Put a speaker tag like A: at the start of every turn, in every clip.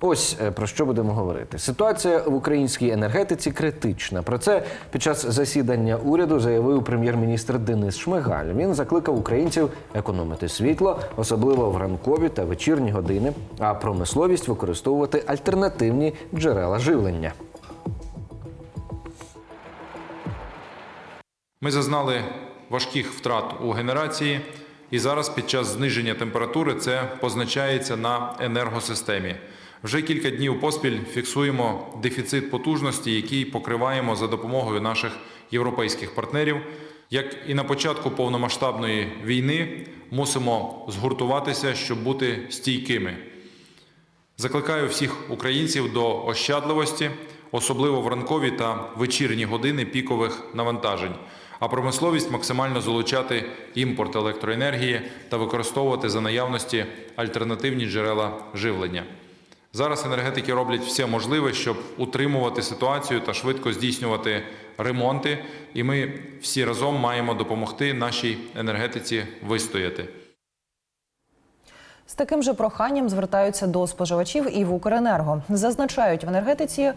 A: Ось е, про що будемо говорити. Ситуація в українській енергетиці критична. Про це під час засідання уряду заявив прем'єр-міністр Денис Шмигаль. Він закликав українців економити світло, особливо в ранкові та вечірні години, а промисловість використовувати альтернативні джерела живлення.
B: Ми зазнали важких втрат у генерації, і зараз під час зниження температури це позначається на енергосистемі. Вже кілька днів поспіль фіксуємо дефіцит потужності, який покриваємо за допомогою наших європейських партнерів. Як і на початку повномасштабної війни, мусимо згуртуватися, щоб бути стійкими. Закликаю всіх українців до ощадливості, особливо в ранкові та вечірні години пікових навантажень, а промисловість максимально залучати імпорт електроенергії та використовувати за наявності альтернативні джерела живлення. Зараз енергетики роблять все можливе, щоб утримувати ситуацію та швидко здійснювати ремонти, і ми всі разом маємо допомогти нашій енергетиці вистояти.
C: З таким же проханням звертаються до споживачів і в Укренерго. Зазначають в енергетиці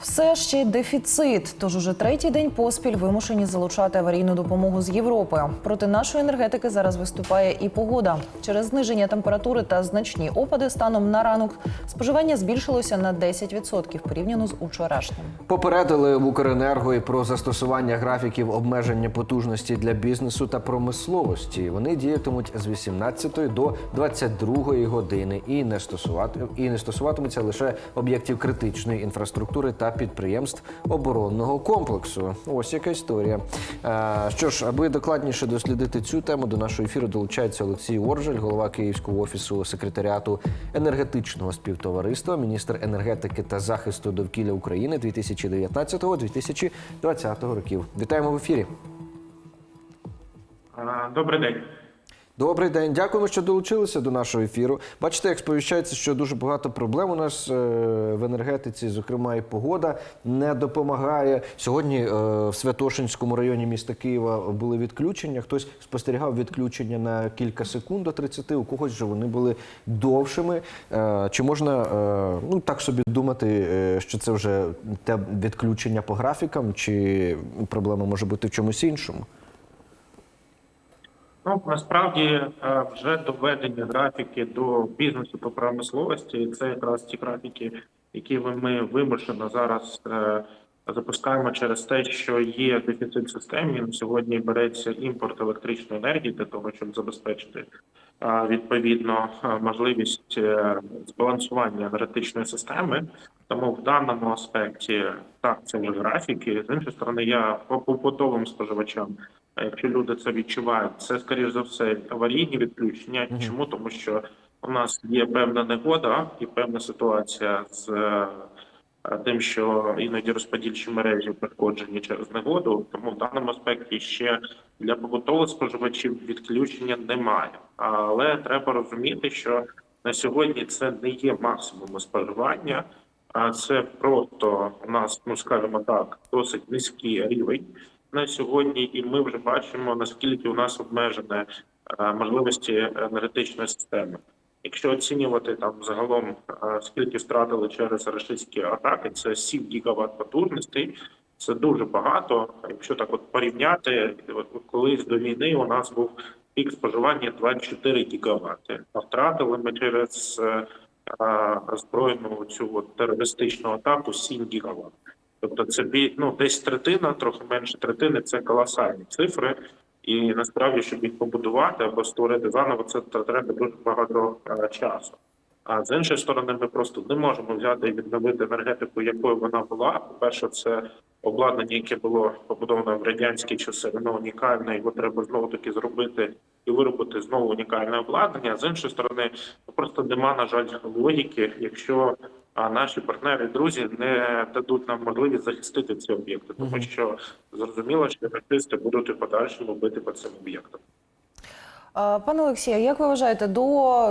C: все ще дефіцит. Тож уже третій день поспіль вимушені залучати аварійну допомогу з Європи. Проти нашої енергетики зараз виступає і погода. Через зниження температури та значні опади станом на ранок споживання збільшилося на 10% порівняно з учорашнім.
A: Попередили в Укренерго і про застосування графіків обмеження потужності для бізнесу та промисловості. Вони діятимуть з 18 до 22 години і не стосувати і не стосуватимуться лише об'єктів критичної інфраструктури та підприємств оборонного комплексу. Ось яка історія. Е, Що ж, аби докладніше дослідити цю тему, до нашого ефіру долучається Олексій Оржель, голова Київського офісу секретаріату енергетичного співтовариства, міністр енергетики та захисту довкілля України 2019-2020 років. Вітаємо в ефірі.
D: А, Добрий день.
A: Добрий день, дякуємо, що долучилися до нашого ефіру. Бачите, як сповіщається, що дуже багато проблем у нас е, в енергетиці, зокрема, і погода не допомагає. Сьогодні е, в Святошинському районі міста Києва були відключення. Хтось спостерігав відключення на кілька секунд до 30, у когось же вони були довшими. Е, Чи можна ну так собі думати, що це вже те відключення по графікам, чи проблема може бути в чомусь іншому?
D: Ну насправді е, вже доведені графіки до бізнесу та промисловості. Це якраз ті графіки, які ми вимушено зараз е, запускаємо через те, що є дефіцит в системі. На сьогодні береться імпорт електричної енергії для того, щоб забезпечити е, відповідно можливість збалансування енергетичної системи. Тому в даному аспекті так це є графіки. З іншої сторони, я по побутовим споживачам. А Якщо люди це відчувають, це скоріш за все аварійні відключення. Чому тому, що у нас є певна негода і певна ситуація з е, тим, що іноді розподільчі мережі пошкоджені через негоду. Тому в даному аспекті ще для побутових споживачів відключення немає. Але треба розуміти, що на сьогодні це не є максимум споживання. А це просто у нас, ну скажімо так, досить низький рівень на сьогодні, і ми вже бачимо наскільки у нас обмежені е, можливості енергетичної системи. Якщо оцінювати там загалом е, скільки втратили через рашистські атаки, це 7 гігаватт потужностей. Це дуже багато. Якщо так от порівняти, от колись до війни у нас був пік споживання 24 гігавати, а втратили ми через е, збройну цю от терористичну атаку 7 гігаватт. Тобто це ну, десь третина, трохи менше третини це колосальні цифри. І насправді, щоб їх побудувати або створити заново, це треба дуже багато е, часу. А з іншої сторони, ми просто не можемо взяти і відновити енергетику, якою вона була. По-перше, це обладнання, яке було побудовано в радянські часи, воно унікальне, його треба знову таки зробити і виробити знову унікальне обладнання. З іншої сторони, просто нема, на жаль, логіки, якщо а наші партнери, друзі, не дадуть нам можливість захистити ці об'єкти, тому що зрозуміло, що рашисти будуть і подальшому бити по цим об'єктам.
C: Пане Олексію, як ви вважаєте, до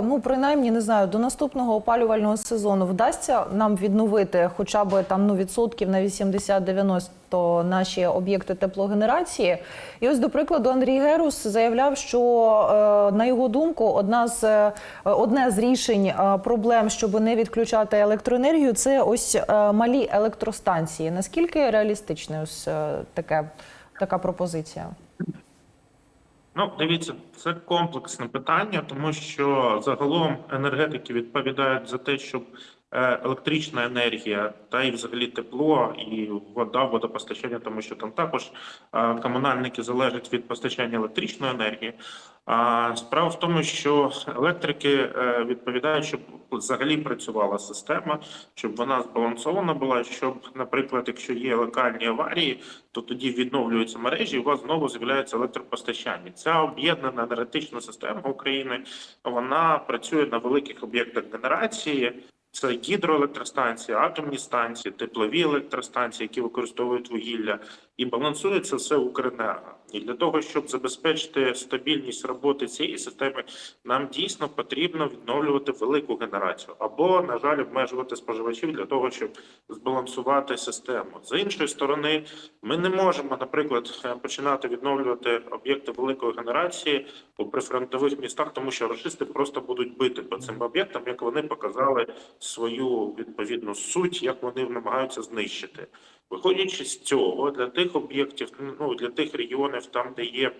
C: ну принаймні не знаю, до наступного опалювального сезону вдасться нам відновити хоча б там ну відсотків на 80-90 наші об'єкти теплогенерації? І ось до прикладу Андрій Герус заявляв, що е, на його думку, одна з е, одне з рішень е, проблем, щоб не відключати електроенергію, це ось малі електростанції. Наскільки реалістична ось таке така пропозиція?
D: Ну, дивіться, це комплексне питання, тому що загалом енергетики відповідають за те, щоб електрична енергія та і взагалі тепло і вода, водопостачання, тому що там також е, комунальники залежать від постачання електричної енергії. А справа в тому, що електрики е, відповідають, щоб взагалі працювала система, щоб вона збалансована була, щоб, наприклад, якщо є локальні аварії, то тоді відновлюються мережі, і у вас знову з'являється електропостачання. Ця об'єднана енергетична система України вона працює на великих об'єктах генерації. Це гідроелектростанції, атомні станції, теплові електростанції, які використовують вугілля, і балансується все Укренерго. І для того, щоб забезпечити стабільність роботи цієї системи, нам дійсно потрібно відновлювати велику генерацію або, на жаль, обмежувати споживачів для того, щоб збалансувати систему. З іншої сторони, ми не можемо, наприклад, е, починати відновлювати об'єкти великої генерації у прифронтових містах, тому що рашисти просто будуть бити по цим об'єктам, як вони показали свою відповідну суть, як вони намагаються знищити. Виходячи з цього, для тих об'єктів, ну для тих регіонів, там де є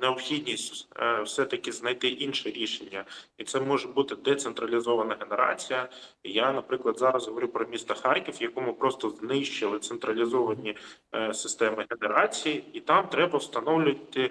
D: необхідність е, все-таки знайти інше рішення, і це може бути децентралізована генерація. Я, наприклад, зараз говорю про місто Харків, якому просто знищили централізовані е, системи генерації, і там треба встановлювати е,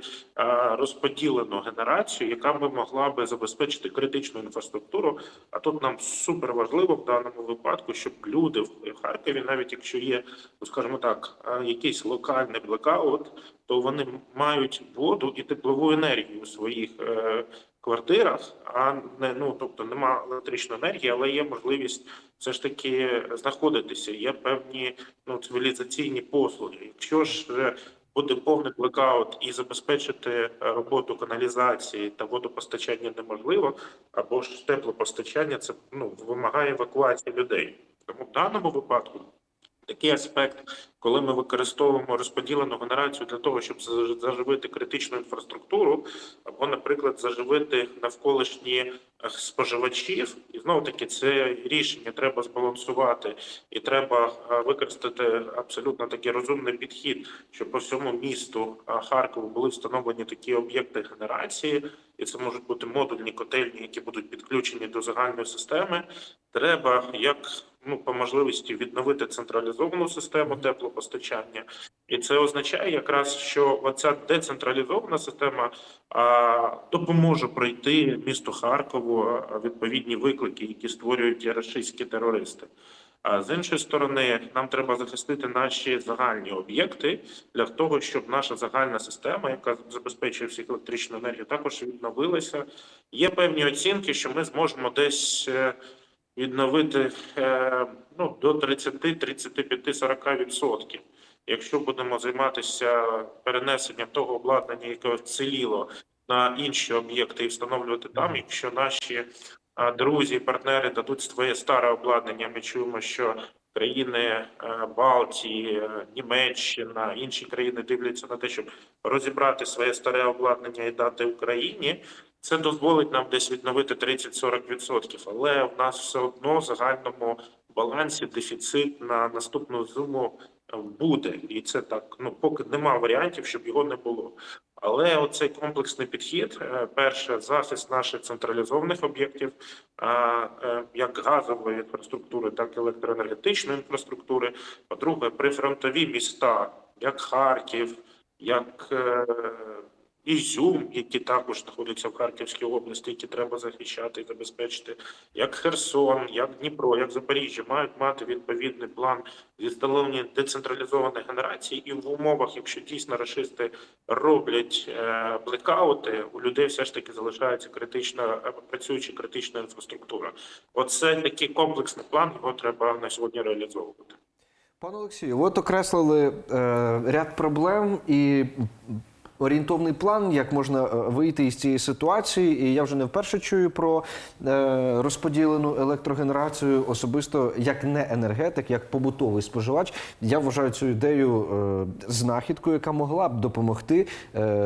D: розподілену генерацію, яка би могла би забезпечити критичну інфраструктуру. А тут нам супер важливо в даному випадку, щоб люди в Харкові, навіть якщо є, ну скажімо так, е, якийсь локальний блекаут, то вони мають воду і теплову енергію у своїх е, квартирах, а не ну тобто нема електричної енергії, але є можливість все ж таки знаходитися. Є певні ну цивілізаційні послуги. Якщо ж буде повний блекаут і забезпечити е, роботу каналізації та водопостачання неможливо, або ж теплопостачання це ну вимагає евакуації людей. Тому в даному випадку такий аспект, коли ми використовуємо розподілену генерацію для того, щоб заживити критичну інфраструктуру, або, наприклад, заживити навколишні е, споживачів, і знову таки це рішення треба збалансувати, і треба е, використати абсолютно такий розумний підхід, щоб по всьому місту е, Харкову були встановлені такі об'єкти генерації, і це можуть бути модульні котельні, які будуть підключені до загальної системи. Треба як ну по можливості відновити централізовану систему теплопостачання, і це означає якраз, що оця децентралізована система а, допоможе пройти місту Харкову відповідні виклики, які створюють рашистські терористи. А з іншої сторони, нам треба захистити наші загальні об'єкти для того, щоб наша загальна система, яка забезпечує всіх електричну енергію, також відновилася. Є певні оцінки, що ми зможемо десь е, відновити е, ну, до 30, 35, 40 відсотків. Якщо будемо займатися перенесенням того обладнання, яке вціліло на інші об'єкти і встановлювати там, якщо наші друзі, партнери дадуть своє старе обладнання, ми чуємо, що країни е, Балтії, е, Німеччина, інші країни дивляться на те, щоб розібрати своє старе обладнання і дати Україні. Це дозволить нам десь відновити 30-40%, але в нас все одно в загальному балансі дефіцит на наступну зиму е, буде, і це так. Ну поки нема варіантів, щоб його не було. Але оцей комплексний підхід: е, перше, захист наших централізованих об'єктів, е, як газової інфраструктури, так і електроенергетичної інфраструктури. По-друге, прифронтові міста, як Харків, як Ізюм, які також знаходяться в Харківській області, які треба захищати і забезпечити, як Херсон, як Дніпро, як Запоріжжя, мають мати відповідний план зі встановлення децентралізованих генерацій, і в умовах, якщо дійсно рашисти роблять е, блекаути, у людей все ж таки залишається критична е, працююча критична інфраструктура. Оце такий комплексний план. Його треба на сьогодні реалізовувати.
A: Пане Олексію, от окреслили е, ряд проблем і орієнтовний план, як можна е, вийти із цієї ситуації. І я вже не вперше чую про е, розподілену електрогенерацію, особисто як не енергетик, як побутовий споживач. Я вважаю цю ідею е, знахідкою, яка могла б допомогти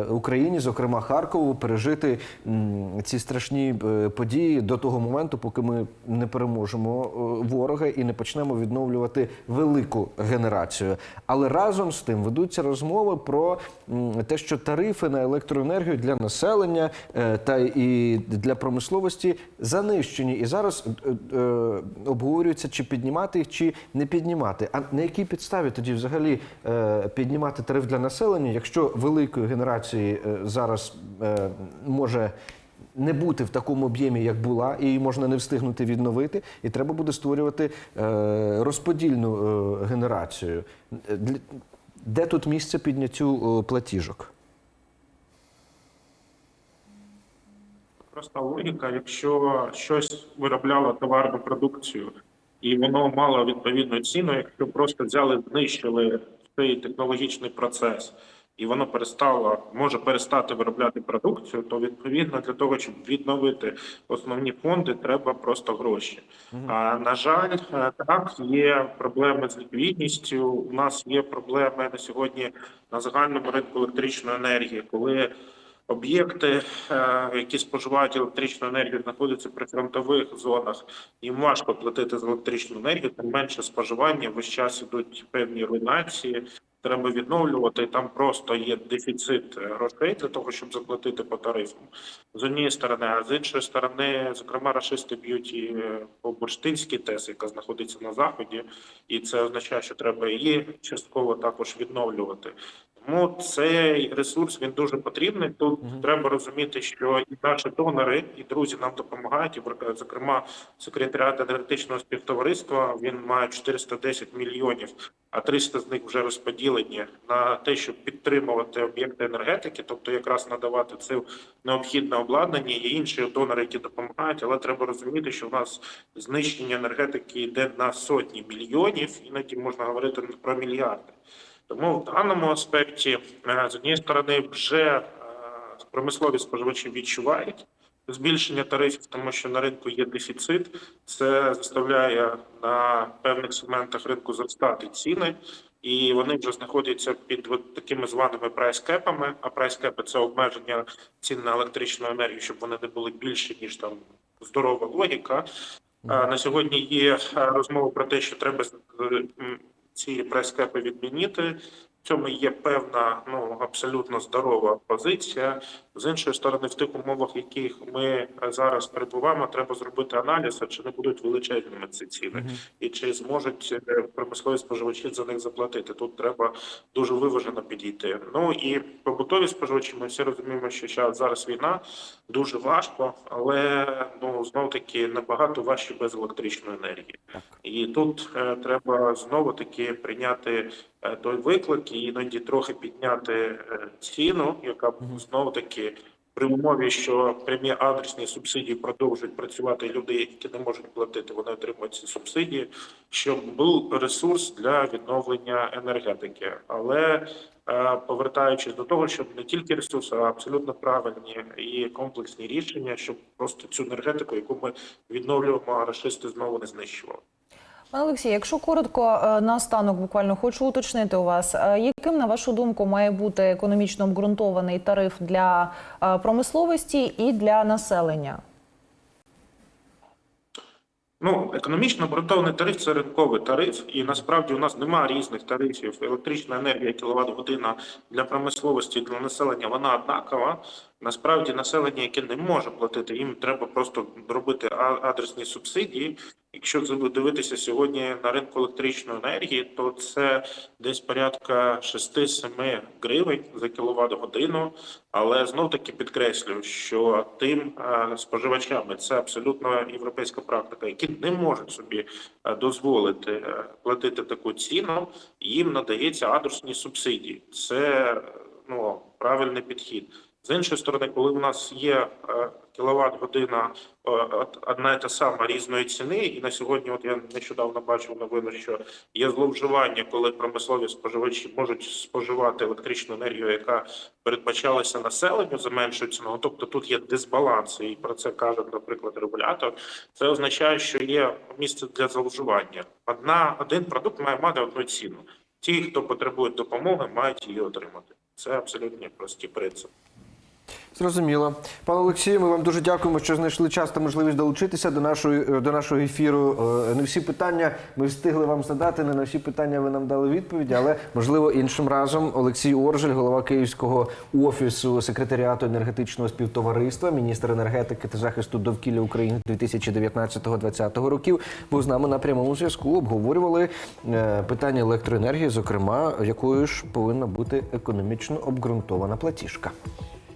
A: Україні, зокрема Харкову, пережити ці страшні події до того моменту, поки ми не переможемо ворога і не почнемо відновлювати велику генерацію. Але разом з тим ведуться розмови про те, що тарифи на електроенергію для населення е, та і для промисловості занищені. І зараз е, е, обговорюється, чи піднімати їх, чи не піднімати. А на якій підставі тоді взагалі піднімати тариф для населення, якщо великої генерації зараз може не бути в такому об'ємі, як була, і її можна не встигнути відновити, і треба буде створювати розподільну генерацію. Де тут місце підняттю платіжок?
D: Проста логіка, якщо щось виробляло товарну продукцію і воно мало відповідну ціну, якщо просто взяли, знищили цей технологічний процес, і воно перестало, може перестати виробляти продукцію, то відповідно для того, щоб відновити основні фонди, треба просто гроші. А на жаль, е, так є проблеми з ліквідністю. У нас є проблеми на сьогодні на загальному ринку електричної енергії, коли Об'єкти, е, які споживають електричну енергію, знаходяться при фронтових зонах. Їм важко платити за електричну енергію, тим менше споживання. Весь час ідуть певні руйнації. Треба відновлювати. Там просто є дефіцит е, грошей для того, щоб заплатити по тарифам. З однієї сторони, а з іншої сторони, зокрема, рашисти б'ють і е, по бурштинській ТЕС, яка знаходиться на заході, і це означає, що треба її частково також відновлювати. Тому цей ресурс він дуже потрібний. Тут треба розуміти, що і наші донори, і друзі нам допомагають. І зокрема, секретаріат енергетичного співтовариства він має 410 мільйонів, а 300 з них вже розподілені на те, щоб підтримувати об'єкти енергетики, тобто якраз надавати це необхідне обладнання. Є інші донори, які допомагають, але треба розуміти, що в нас знищення енергетики йде на сотні мільйонів, іноді можна говорити про мільярди. Тому в даному аспекті, е, з однієї сторони, вже е, промислові споживачі відчувають збільшення тарифів, тому що на ринку є дефіцит. Це заставляє на певних сегментах ринку зростати ціни, і вони вже знаходяться під такими званими прайскепами. А прайскепи це обмеження цін на електричну енергію, щоб вони не були більше ніж там здорова логіка. На сьогодні є е, розмова про те, що треба ці прайскепи відмінити. В цьому є певна, ну абсолютно здорова позиція. З іншої сторони, в тих умовах, в яких ми зараз перебуваємо, треба зробити аналіз, а чи не будуть величезними ці ціни, і чи зможуть е, промислові споживачі за них заплатити. Тут треба дуже виважено підійти. Ну і побутові споживачі. Ми всі розуміємо, що зараз війна дуже важко, але ну знов таки набагато важче без електричної енергії. І тут е, треба знову таки прийняти е, той виклик і іноді трохи підняти е, ціну, яка знову таки при умові, що прямі адресні субсидії продовжують працювати, люди, які не можуть платити, вони отримують ці субсидії, щоб був ресурс для відновлення енергетики. Але е, повертаючись до того, щоб не тільки ресурси, а абсолютно правильні і комплексні рішення, щоб просто цю енергетику, яку ми відновлюємо, рашисти знову не знищували.
C: Пане Олексій, якщо коротко е, наостанок, буквально хочу уточнити у вас, е, яким на вашу думку має бути економічно обґрунтований тариф для е, промисловості і для населення?
D: Ну, економічно обґрунтований тариф це ринковий тариф, і насправді у нас немає різних тарифів. Електрична енергія, кіловат година для промисловості для населення вона однакова. Насправді, населення, яке не може платити, їм треба просто робити адресні субсидії. Якщо дивитися сьогодні на ринку електричної енергії, то це десь порядка 6-7 гривень за кіловат годину. Але знов таки підкреслюю, що тим е, споживачам це абсолютно європейська практика, які не можуть собі е, дозволити е, платити таку ціну, їм надається адресні субсидії. Це ну правильний підхід. З іншої сторони, коли у нас є кіловат година одна і та сама різної ціни, і на сьогодні, от я нещодавно бачив новину, що є зловживання, коли промислові споживачі можуть споживати електричну енергію, яка передбачалася населенню за меншою ціною. Тобто тут є дисбаланс, і про це каже, наприклад, регулятор. Це означає, що є місце для зловживання. Одна один продукт має мати одну ціну. Ті, хто потребує допомоги, мають її отримати. Це абсолютно прості принципи.
A: Зрозуміло. Пане Олексію, ми вам дуже дякуємо, що знайшли час та можливість долучитися до нашої до нашого ефіру. Е, Не всі питання ми встигли вам задати. Не на всі питання ви нам дали відповіді, але можливо іншим разом. Олексій Оржель, голова Київського офісу секретаріату енергетичного співтовариства, міністр енергетики та захисту довкілля України 2019-2020 років, був з нами на прямому зв'язку. Обговорювали е, питання електроенергії, зокрема, якою ж повинна бути економічно обґрунтована платіжка.